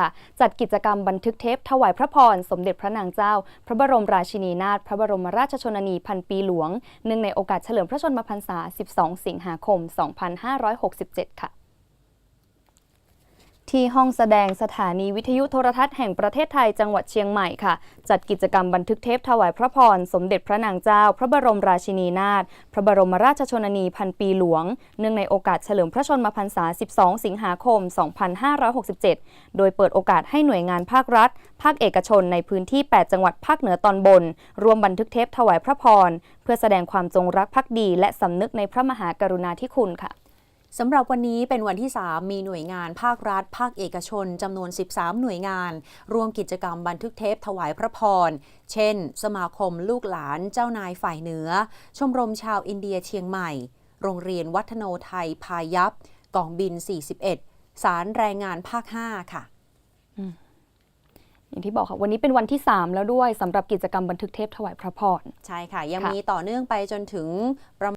ค่ะจัดกิจกรรมบันทึกเทป ถวายพระพร สมเด็จพระนางเจ้า พระบรมราชินีนาถพระบรมราชชนนีพันปีหลวงเนื่องในโอกาสเฉลิมพระชนมพรรษา 12 สิงหาคม 2567 ค่ะ ที่ห้องแสดงสถานีวิทยุโทรทัศน์แห่งประเทศไทยจังหวัดเชียงใหม่ค่ะ จัดกิจกรรมบันทึกเทปถวายพระพร สมเด็จพระนางเจ้า พระบรมราชินีนาถพระบรมราชชนนีพันปีหลวง เนื่องในโอกาสเฉลิมพระชนมพรรษา 12 สิงหาคม 2567 โดยเปิดโอกาสให้หน่วยงานภาครัฐ ภาคเอกชนในพื้นที่ 8 จังหวัดภาคเหนือตอนบนรวมบันทึกเทปถวายพระพร เพื่อแสดงความจงรักภักดี และสำนึกในพระมหากรุณาธิคุณค่ะ สำหรับวันนี้เป็นวันที่ 3 มีหน่วยงานภาครัฐ ภาคเอกชนจำนวน 13 หน่วยงาน ร่วมกิจกรรมบันทึกเทปถวายพระพร เช่น สมาคมลูกหลานเจ้านายฝ่ายเหนือ ชมรมชาวอินเดียเชียงใหม่ โรงเรียนวัฒโนไทยพายัพกองบิน 41 สารแรงงานภาค 5 ค่ะอย่างที่บอกค่ะ วันนี้เป็นวันที่ 3 แล้วด้วยสำหรับกิจกรรมบันทึกเทปถวายพระพร ใช่ค่ะ ยังค่ะมีต่อเนื่องไปจนถึงประ